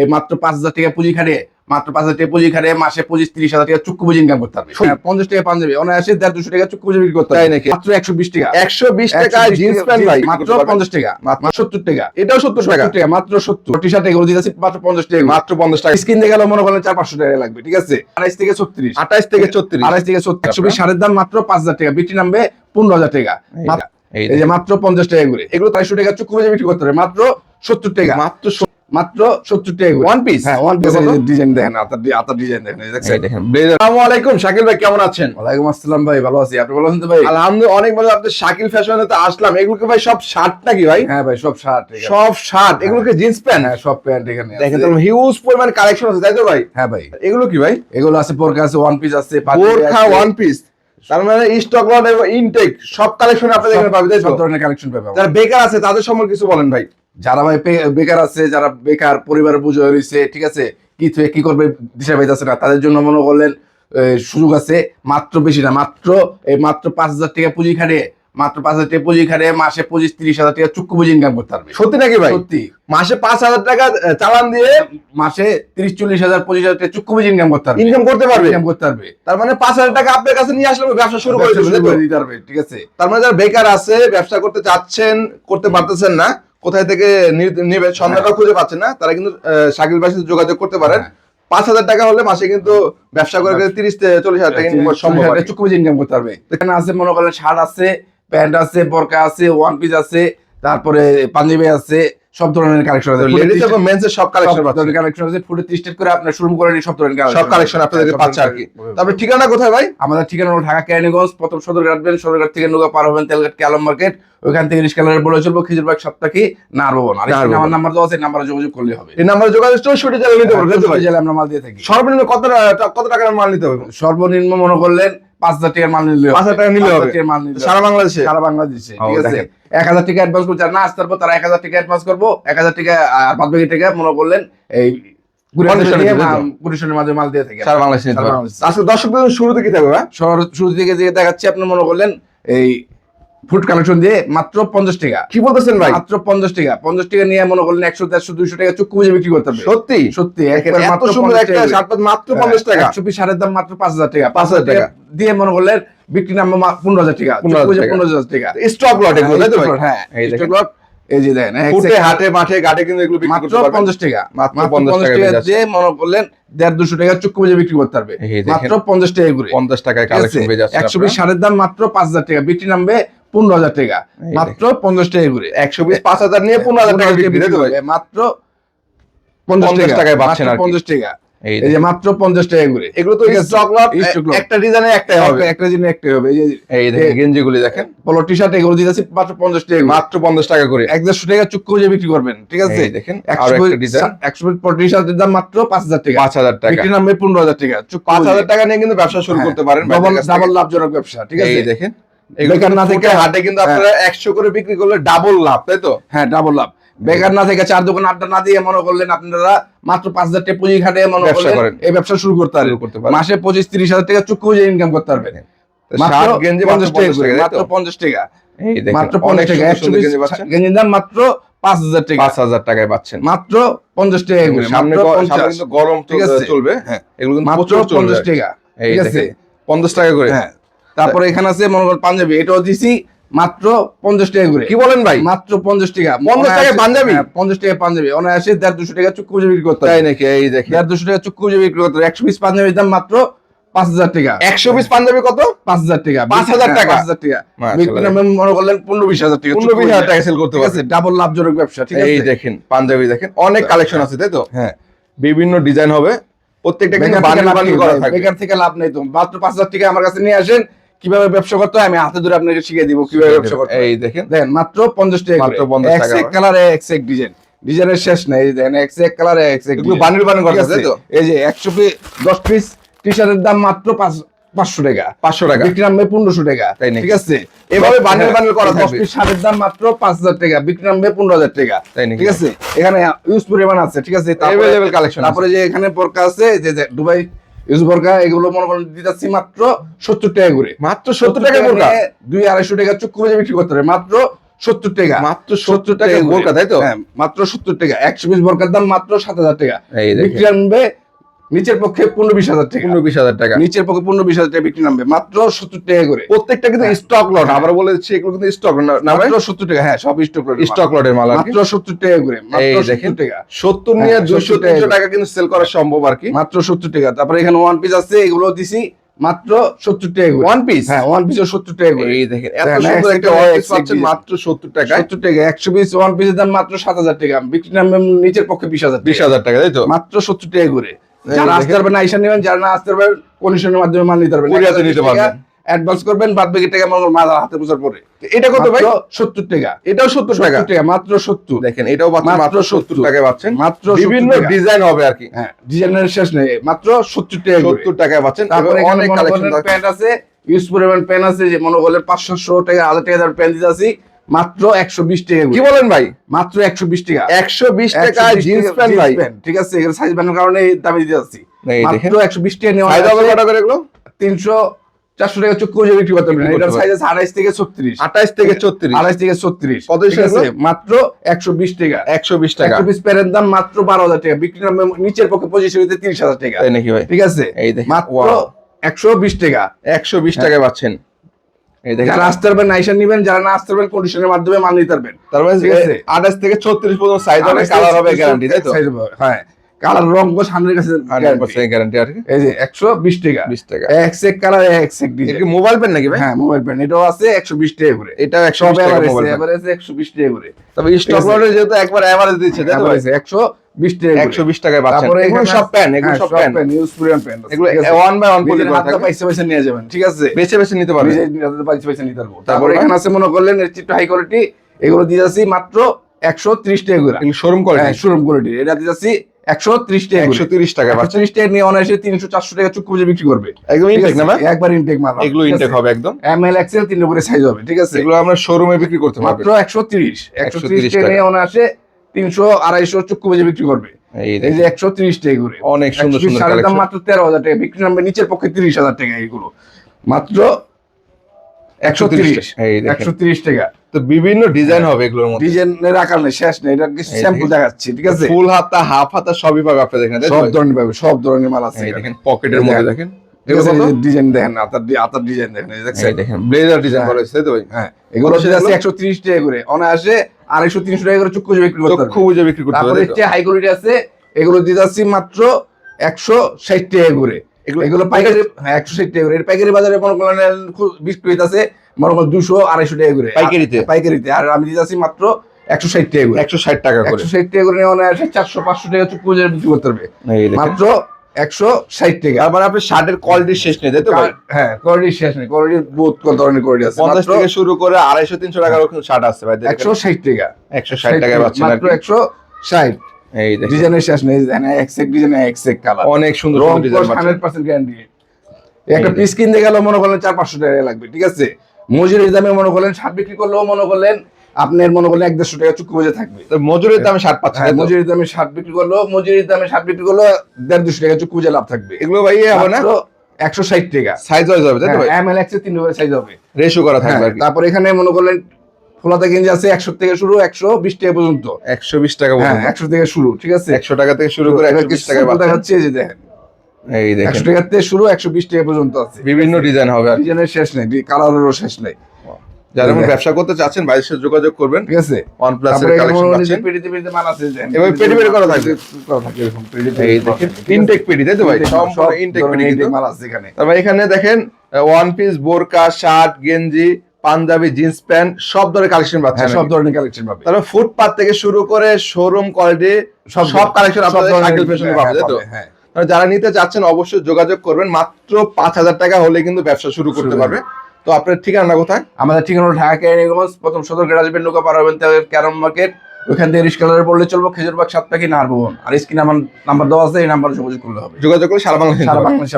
এই মাত্র পাঁচ হাজার টাকা পুঁজি খাটিয়ে মাত্র পাঁচ হাজার টাকা পুঁজি খাটিয়ে মাসে পঁচিশ তিরিশ হাজার টাকা চুক্তি পুঁজি ইনকাম করতে পারবে হ্যাঁ, পঞ্চাশ টাকা পাঞ্জাবি অনায়াসে দেড় দুশো টাকা চুক্তি পুঁজি বিক্রি করতে পারবে নাকি? মাত্র একশো বিশ টাকা। একশো বিশ টাকায় জিন্স প্যান্ট ভাই। মাত্র পঞ্চাশ টাকা মাত্র সত্তর টাকা। এটাও সত্তর টাকা? টাকা মাত্র সত্তর। টি শার্ট এগুলো দিতেছি মাত্র পঞ্চাশ টাকা মাত্র পঞ্চাশ টাকা। স্কিন দিয়ে গেলে মনে করেন চার পাঁচশো টাকা লাগবে ঠিক আছে? আড়াইশ থেকে ছত্রিশ। আঠাইশ থেকে চত্রিশ আড়াইশ থেকে সত্তর একশো বিশ সারের দাম মাত্র পাঁচ হাজার টাকা বিক্রি নামবে পনেরো হাজার টাকা। এই যে মাত্র পঞ্চাশ টাকা করে এগুলো চারশো টাকা চুক্তি পুঁজি বিক্রি করতে হবে মাত্র সত্তর টাকা। মাত্র মাত্র সত্তর টাকা ওয়ান পিস হ্যাঁ ওয়ান পিস ডিজাইন দেখেন আতার আতার ডিজাইন দেখেন এই দেখেন। আসসালামু আলাইকুম শাকিল ভাই কেমন আছেন? ওয়ালাইকুম আসসালাম ভাই ভালো আছি। আপনি ভালো আছেন তো ভাই? আলহামদুলিল্লাহ অনেক ভালো। আপনি শাকিল ফ্যাশনে তো আসলাম। এগুলোকে ভাই সব শার্ট নাকি ভাই? হ্যাঁ ভাই সব শার্ট সব শার্ট। এগুলোকে জিন্স প্যান্ট হ্যাঁ সব প্যান্ট এখানে দেখেন তো হিউজ পরিমাণ কালেকশন আছে তাই তো ভাই? হ্যাঁ ভাই। এগুলো কি ভাই? এগুলো আছে বোরকা আছে ওয়ান পিস আছে ওয়ান পিস তার মানে স্টক লট এবং ইনটেক সব কালেকশন আপনাদের এখানে পাবে তাই সব ধরনের কালেকশন পাবে যারা বেকার আছে তাদের সম্পর্কে কিছু বলেন ভাই। যারা ভাই বেকার আছে যারা বেকার পরিবারের বুঝে রয়েছে ঠিক আছে? কি থেকে কি করবে দিশা পাইতেছে না। তাদের জন্য মনে করলেন সুযোগ আছে মাত্র বেশি না মাত্র এই মাত্র পাঁচ হাজার টাকা পুঁজি খাটিয়ে মাত্র পাঁচ হাজার টাকা পুঁজি খাটিয়ে মাসে পঁচিশ তিরিশ হাজার টাকা চুক্তি পুঁজি ইনকাম করতে পারবে। সত্যি নাকি ভাই? সত্যি। মাসে পাঁচ হাজার টাকা চালান দিয়ে মাসে তিরিশ চল্লিশ হাজার পঁচিশ হাজার টাকা চুক্তি পুঁজি ইনকাম করতে পারবে। ইনকাম করতে পারবে। ইনকাম করতে পারবে। তার মানে পাঁচ হাজার টাকা আপনার কাছে নিয়ে আসলে ব্যবসা শুরু? করে দিতে পারবে ঠিক আছে? তার মানে যারা বেকার আছে ব্যবসা করতে চাচ্ছেন করতে পারতেছেন না কোথায় থেকে নেবে সন্ধ্যাটাও খুঁজে পাচ্ছেন না। তারা কিন্তু শাকিল ভাইয়ের সাথে যোগাযোগ করতে পারেন। হ্যাঁ। পাঁচ হাজার টাকা হলে মাসে কিন্তু ব্যবসা করে তিরিশ চল্লিশ হাজার টাকা income সম্ভব চুক্তি ইনকাম করতে পারবে। এখানে আছে মনে করেন শার্ট আছে প্যান্ট আছে বরকা আছে ওয়ান পিস আছে তারপরে পাঞ্জাবি আছে সব ধরনের কালেকশন আছে। এবং মেন্সের সব কালেকশন পাচ্ছেন কালেকশন আছে। ফুটে করে আপনার শুরু করে সব ধরনের সব কালেকশন আপনাদের পাচ্ছে আর কি। তারপরে ঠিকানা কোথায় ভাই? আমাদের ঠিকানা হলো ঢাকা কেরানীগঞ্জ প্রথম সদরঘাট আসবেন সদরঘাট থেকে নৌকা পার হবেন তেলঘাট মার্কেট। ওইখান থেকে রিস্কালারে বলে চলবো খিজুরবাগ সপ্তাহে আর আমার নাম্বার দেওয়া আছে নাম্বারে যোগাযোগ করলে হবে। এই নাম্বারে যোগাযোগ চৌষট্টি জেলা নিতে জেলে আমরা মাল দিয়ে থাকি। সর্বনিম্ন কত কত টাকার মাল নিতে হবে? সর্বনিম্ন মনে করলেন পাঁচ হাজার টাকার মাল নিলে পাঁচ হাজার টাকা নিলে হবে। সারা বাংলাদেশে? সারা বাংলাদেশে ঠিক আছে? এক হাজার টাকা অ্যাডভান্স করছে আর না আসতে পারব তারা এক হাজার টাকা অ্যাডভান্স করব। এক হাজার টাকা আর বাদ বাকি টাকা মনে করলেন এই দিয়ে দিবে তো? মা- condition এর মাঝে মাল দিয়ে থাকি। সারা বাংলাদেশে নিতে সারা পারবেন বাংলাদেশে। আজকে দর্শকদের শুরুতে কি থাকবে শুরু থেকে যে দেখাচ্ছি আপনি মনে করলেন এই ফুড কালেকশন দিয়ে মাত্র পঞ্চাশ টাকা। কি বলতেছেন ভাই? মাত্র পঞ্চাশ টাকা। পঞ্চাশ টাকা নিয়ে মনে করলেন একশো দেড়শো দুইশো টাকা চুক্তি বুঝে বিক্রি করতে হবে। সত্যি? সত্যি মাত্র সুন্দর একটা টাকা। শার্ট পাত মাত্র পঞ্চাশ টাকা। একশো পিস সারের দাম মাত্র পাঁচ হাজার টাকা। 5,000 টাকা। দিয়ে মনে করলেন বিক্রি নাম পনেরো হাজার টাকা। পনেরো হাজার টাকা। স্টক লট এগুলো তো ভাই? হ্যাঁ এই দেখেন। এই যে দেখেন হাটে মাঠে ঘাটে কিন্তু এগুলো বিক্রি মাত্র পঞ্চাশ টাকা মাত্র মাত্র 50 পঞ্চাশ টাকা দিয়ে মনে করলেন দেড় দুশো টাকা চুক্তি বুঝে বিক্রি করতে পারবে। মাত্র পঞ্চাশ টাকা করে। পঞ্চাশ টাকায় কালেকশন একশো পিস সারের দাম মাত্র পাঁচ হাজার টাকা বিক্রি নামবে পনেরো হাজার টাকা। মাত্র পঞ্চাশ টাকা করে। একশো বিশ পাঁচ হাজার নিয়ে পনেরো হাজার টাকা মাত্র পঞ্চাশ টাকায় পাচ্ছেন পঞ্চাশ টাকা। এই যে মাত্র পঞ্চাশ টাকা করে। এগুলো তো। একটা ডিজাইনে একটাই হবে। একটা জিনিস একটাই হবে। এই যে এই দেখেন গেঞ্জি গুলি দেখেন। পলো টি শার্ট এগুলো দিতেছি মাত্র পঞ্চাশ টাকা মাত্র পঞ্চাশ টাকা করে। এক দেড়শো টাকা চুক্তি বুঝে বিক্রি করবেন ঠিক আছে? দেখেন একটা ডিজাইন পলো টি শার্টের দাম মাত্র পাঁচ হাজার টাকা। পাঁচ হাজার টাকা। বিক্রি নামবে পনেরো হাজার টাকা। চুক্তি পাঁচ হাজার টাকা নিয়ে কিন্তু ব্যবসা শুরু হ্যাঁ, করতে পারেন ডাবল লাভজনক ব্যবসা ঠিক আছে? এই দেখেন। এগুলো না থেকে থেকে- হাটে কিন্তু আপনারা একশো করে বিক্রি করলে ডাবল লাভ তাই তো? হ্যাঁ ডাবল লাভ। বেকার না থেকে চার দোকান আড্ডা না দিয়ে মনে করলেন আপনারা মাত্র পাঁচ হাজার টাকা পুঁজি খাটে মনে করলেন করেন। এই ব্যবসা শুরু করতে পারবেন। পারেন। মাসে পঁচিশ তিরিশ হাজার টাকা চুক্তি বুঝে ইনকাম করতে পারবেন। মাত্র গেঞ্জি পঞ্চাশ টাকা মাত্র পঞ্চাশ টাকা। গেঞ্জির দাম মাত্র পাঁচ হাজার টাকা। পাঁচ হাজার টাকায় পাচ্ছেন। মাত্র পঞ্চাশ টাকা করে সামনে গরম ঠিক আছে? চলবে হ্যাঁ এগুলো মাত্র পঞ্চাশ টাকা। ঠিক আছে? পঞ্চাশ টাকা করে। হ্যাঁ তারপরে এখানে আছে মনে করেন পাঞ্জাবি এটাও দিছি মাত্র পঞ্চাশ টাকা করে। কি বলেন ভাই? মাত্র পঞ্চাশ টাকা। 50 টাকায় অনায়াসে- পাঞ্জাবি? হ্যাঁ, পঞ্চাশ টাকা পাঞ্জাবি। অনায়াসে দেড় দুশো টাকা বুঝে বিক্রি করতে তাই নাকি? এই দেখেন। দেড় দুশো টাকা বুঝে বিক্রি করতে একশো পিস পাঞ্জাবির দাম মাত্র পাঁচ হাজার টাকা। একশো পিস পাঞ্জাবি কত? পাঁচ হাজার টাকা। 5,000 টাকা? পাঁচ হাজার টাকা। মনে করলেন পনেরো বিশ হাজার টাকা পনেরো বিশ হাজার টাকা সেল করতে পারছে ডাবল লাভজনক ব্যবসা ঠিক এই দেখেন পাঞ্জাবি দেখেন। অনেক কালেকশন আছে তাই তো? হ্যাঁ। বিভিন্ন ডিজাইন হবে। প্রত্যেকটা কিন্তু লাভ নেই করা বেকার থেকে লাভ নেই তো। মাত্র পাঁচ হাজার টাকা আমার কাছে নিয়ে আসেন। কীভাবে ব্যবসা করতে হয় আমি হাতে ধরে আপনাকে শিখিয়ে দিব কীভাবে ব্যবসা করতে এই দেখেন দেখেন মাত্র পঞ্চাশ টাকা মাত্র মাত্র 50 পঞ্চাশ টাকা টাকা কালারে এক্স এক ডিজাইন ডিজাইনের শেষ নাই দেখেন এক্স এক কালারে এক্স এক এগুলো। বান্ডিল বান্ডিল করা আছে? তো এই যে একশো পিস দশ পিস টি শার্টের দাম মাত্র পাঁচ পাঁচশো টাকা পাঁচশো টাকা বিক্রি নামবে পনেরোশো টাকা তাই? ঠিক আছে এভাবে বান্ডিল হ্যাঁ, বান্ডিল করা থাকবে। পিস শার্টের দাম মাত্র পাঁচ হাজার টাকা বিক্রি নামবে পনেরো হাজার টাকা? ঠিক আছে এখানে ইউজ পরিমাণ আছে ঠিক আছে তারপরে- আছে। তারপরে যে এখানে পরকা আছে যে দুবাই ইউজ বোরকা এগুলো মনে করেন দিতেছি মাত্র সত্তর টাকা করে। মাত্র সত্তর টাকা বোরকা? দুই আড়াইশো টাকা চুক্তি করে বিক্রি করতে হবে। মাত্র সত্তর টাকা। মাত্র সত্তর টাকা বোরকা তাই তো? হ্যাঁ মাত্র সত্তর টাকা। একশো পিস বোরকার দাম মাত্র সাত হাজার টাকা। বিক্রি আনবে নিচের পক্ষে পনেরো বিশ হাজার টাকা। পনেরো বিশ হাজার টাকা। নিচের পক্ষে পনেরো বিশ হাজার টাকা বিক্রি নামবে। মাত্র সত্তর টাকা করে। প্রত্যেকটা কিন্তু হ্যাঁ। স্টক লট আবার বলে দিচ্ছি এগুলো কিন্তু স্টক মাত্র সত্তর টাকা। হ্যাঁ সব স্টক লট স্টক লটের মাল মাত্র সত্তর টাকা করে। মাত্র দেখেন। টাকা। সত্তর নিয়ে হ্যাঁ, দুইশো তিনশো টাকা টাকা কিন্তু সেল করা সম্ভব আর কি। মাত্র সত্তর টাকা। তারপরে এখানে ওয়ান পিস আছে এগুলো দিছি মাত্র সত্তর টাকা করে। ওয়ান পিস হ্যাঁ ওয়ান পিসও সত্তর টাকা করে। এই দেখেন এত সুন্দর একটা পিস পাচ্ছেন মাত্র সত্তর টাকায়। সত্তর টাকা। একশো পিস ওয়ান পিসের দাম মাত্র সাত হাজার টাকা। বিক্রি নামবে নিচের পক্ষে বিশ হাজার বিশ হাজার টাকা তাই তো? মাত্র সত্তর টাকা করে। যারা আসতে পারবেন আইসা নেবেন যারা না আসতে পারবেন কন্ডিশনের মাধ্যমে মাল নিতে পারবেন কুরিয়াতে নিতে পারবেন। অ্যাডভান্স করবেন বাদ বাকি টাকা আমার মাল হাতে বোঝার পরে। এটা কত ভাই? সত্তর টাকা। এটাও সত্তর টাকা? টাকা মাত্র সত্তর। দেখেন এটাও মাত্র মাত্র সত্তর 70 পাচ্ছেন। মাত্র বিভিন্ন ডিজাইন হবে আর কি। হ্যাঁ ডিজাইনের শেষ নেই মাত্র সত্তর টাকা সত্তর টাকায় পাচ্ছেন। তারপরে অনেক কালেকশন প্যান্ট আছে ইউজ পরিমাণ প্যান্ট আছে যে মনে করলেন পাঁচশো টাকা হাজার টাকা প্যান্ট দিতে আছি। মাত্র একশো বিশ টাকা কি বলেন ভাই? মাত্র একশো বিশ টাকা। একশো বিশ 120 টাকায় জিন্স প্যান্ট ভাই। ঠিক আছে? সাইজ বানানোর কারণে দামে দিতে দেখেন মাত্র একশো বিশ টাকা নেওয়া কটা করে এগুলো? তিনশো চারশো টাকা চুক্তি করে বিক্রি করতে পারবেন। এটার সাইজ থেকে ছত্রিশ। আঠাইশ থেকে ছত্রিশ। থেকে ছত্রিশ। কত আছে? মাত্র একশো বিশ টাকা। একশো বিশ টাকা। একশো পিস প্যান্টের দাম মাত্র বারো হাজার টাকা। বিক্রি নিচের পক্ষে পঁচিশ হইতে তিরিশ হাজার টাকা। নাকি ভাই? ঠিক আছে? মাত্র একশো বিশ টাকা। একশো বিশ টাকায় পাচ্ছেন। যারা আসতে পারবেন নাইশন নিবেন যারা না আসতে পারবেন কন্ডিশনের মাধ্যমে মাল নিতে পারবেন। তার মানে ঠিক আছে। আঠাশ থেকে ছত্রিশ পর্যন্ত সাইজ হবে 28 কালার হবে গ্যারান্টি তাই তো? 36 size হবে, হ্যাঁ। কালার রং বস হান্ড্রেড কাছে গ্যারান্টি আর এই যে একশো বিশ টাকা। বিশ টাকা। এক সেক কালার এক এটা ডিজাইন কি মোবাইল পেন নাকি ভাই? হ্যাঁ মোবাইল প্যান্ট এটাও আছে একশো বিশ টাকা করে। এটাও একশো টাকা মোবাইল এভারেজ টাকা করে। তবে স্টক। যেহেতু একবার এভারেজ দিচ্ছে তাই তো ভাই? একশো বিশ টাকা করে। একশো বিশ টাকায় পাচ্ছেন। তারপরে এগুলো সব প্যান এগুলো হ্যাঁ, সব প্যান ইউজ প্যান্ট এগুলো ওয়ান বাই ওয়ান পলি পয়সা পয়সা নিয়ে যাবেন ঠিক আছে? বেছে বেছে নিতে পারবেন। হাতে পয়সা পয়সা নিতে পারব। তারপরে? এখানে আছে মনে করলেন এর হাই কোয়ালিটি এগুলো দিয়ে যাচ্ছি মাত্র একশো ত্রিশ টাকা করে। শোরুম হ্যাঁ শোরুম কোয়ালিটি এটা দিয়ে যাচ্ছি একশো ত্রিশ টাকা একশো তিরিশ টাকা। একশো পাচ্ছেন টাকা নিয়ে অনায়াসে তিনশো চারশো টাকা বুঝে বিক্রি করবে। একদম ইনটেক না একবার ইনটেক মাল এগুলো ইনটেক হবে একদম। এম এল এক্সেল তিন সাইজ হবে ঠিক আছে? এগুলো আমরা শোরুমে বিক্রি করতে মাত্র একশো তিরিশ। একশো তিরিশ টাকা। নিয়ে অনায়াসে তিনশো আড়াইশো বুঝে বিক্রি করবে। এই যে একশো তিরিশ টাকা করে। অনেক সুন্দর সুন্দর দাম মাত্র তেরো হাজার টাকা বিক্রি নামবে নিচের পক্ষে তিরিশ হাজার টাকা এগুলো। মাত্র একশো তিরিশ একশো তিরিশ টাকা। তো বিভিন্ন ডিজাইন হবে এগুলোর মধ্যে। ডিজাইনের আকার নেই শেষ নেই এটা কিছু স্যাম্পল দেখাচ্ছি ঠিক আছে? ফুল হাতা হাফ হাতা সবই পাবে সব ধরনের পাবে সব ধরনের মাল আছে। দেখেন পকেটের মধ্যে দেখেন। আছে? ডিজাইন দেখেন আতার আতার ডিজাইন দেখেন এই দেখেন ব্লেজার ডিজাইন হ্যাঁ। করা হয়েছে তাই তো ভাই? হ্যাঁ এগুলো হচ্ছে একশো তিরিশ টাকা করে। অনায়াসে আড়াইশো তিনশো টাকা করে বিক্রি করতে চক্ষু বুঝে বিক্রি করতে তারপরে হবে হচ্ছে হাই কোয়ালিটি আছে এগুলো দিয়ে যাচ্ছি মাত্র একশো ষাট টাকা করে। এগুলো- এগুলো পাইকারি হ্যাঁ একশো ষাট টাকা করে। পাইকারি বাজারে মনে করেন বিক্রি হইতাছে মনে করেন দুশো আড়াইশো টাকা করে। পাইকারিতে? পাইকারিতে। আর আমি যাচ্ছি মাত্র একশো ষাট টাকা করে। একশো ষাট টাকা করে। একশো ষাট টাকা করে অনায়াসে চারশো পাঁচশো টাকা বাজারে বিক্রি করতে হবে। মাত্র একশো ষাট টাকা। তারপরে আপনি শার্টের কোয়ালিটি শেষ নেই তাই তো ভাই? হ্যাঁ কোয়ালিটি শেষ নেই। কোয়ালিটি বহুত ধরনের কোয়ালিটি আছে। পঞ্চাশ থেকে শুরু করে আড়াইশো তিনশো টাকার শার্ট আছে ভাই একশো ষাট টাকা। একশো ষাট টাকায় পাচ্ছেন মাত্র একশো ষাট। এই ডিজাইনের শেষ নেই এক্সেক ডিজাইন এক্সেক কালার অনেক সুন্দর ডিজাইন গ্যারান্টি একটা পিস কিনতে মনে করলেন চার পাঁচশো টাকা লাগবে ঠিক আছে? মজুরির দামে মনে করলেন বিক্রি করলেও মনে করলেন আপনার মনে করলেন এক দেড়শো টাকা চুক্তি বোঝা থাকবে। মজুরির দামে শার্ট পাচ্ছেন হ্যাঁ, মজুরির দামে শার্ট বিক্রি করলেও মজুরির দামে শার্ট বিক্রি করলেও দেড় দুশো টাকা চুক্তি বোঝা লাভ থাকবে। এগুলো ভাই ইয়ে হবে না? একশো ষাট টাকা। সাইজ ওয়াইজ হবে তাই তো এম এল এক্সের তিন সাইজ হবে। রেশিও করা থাকবে হ্যাঁ, তারপর এখানে মনে করলেন ফোলাতে গেঞ্জি আছে একশো থেকে শুরু একশো বিশ টাকা পর্যন্ত। একশো বিশ টাকা হ্যাঁ একশো থেকে শুরু ঠিক আছে? একশো টাকা থেকে শুরু করে একশো বিশ টাকা এই যে দেখেন। এই দেখেন। একশো টাকা থেকে শুরু একশো বিশ টাকা পর্যন্ত আছে। বিভিন্ন ডিজাইন হবে ডিজাইনের শেষ নেই কালারেরও শেষ নেই। যারা ব্যবসা করতে চাচ্ছেন সাথে যোগাযোগ করবেন। ঠিক আছে? ওয়ান প্লাস এর কালেকশন পাচ্ছেন। পেটিতে পেটিতে মাল আছে। এবার পেটি পেটি করা থাকবে? করা থাকে এরকম, পেটি পেটি। থাকে? ইনটেক পেডি তাই তো ভাই? সম্পূর্ণ ইনটেক কিন্তু। মাল আছে এখানে। তারপর এখানে দেখেন ওয়ান পিস বোরকা শার্ট গেঞ্জি পাঞ্জাবি জিন্স প্যান্ট সব ধরনের কালেকশন হ্যাঁ পাচ্ছেন সব ধরনের কালেকশন পাবে তারপর ফুটপাথ থেকে শুরু করে শোরুম কোয়ালিটি সব কালেকশন আপনাদের সাইকেল ফ্যাশনে পাবে তাই তো? হ্যাঁ তাহলে যারা নিতে চাচ্ছেন অবশ্যই যোগাযোগ করবেন মাত্র পাঁচ হাজার টাকা হলে কিন্তু ব্যবসা শুরু করতে পারবে। তো আপনার ঠিকানা কোথায়? আমাদের ঠিকানা ঢাকা ক্যারিগঞ্জ প্রথম সদর গেট আসবেন নৌকা পার হবেন তাদের ক্যারম মার্কেট। ওইখান থেকে রিস্কালারে বললে চলবো খেজুরবাগ সাত পাখি নাহার ভবন। আর স্ক্রিন আমার নাম্বার দেওয়া আছে এই নাম্বারে যোগাযোগ করলে হবে। যোগাযোগ করে সারা বাংলাদেশ সারা বাংলাদেশে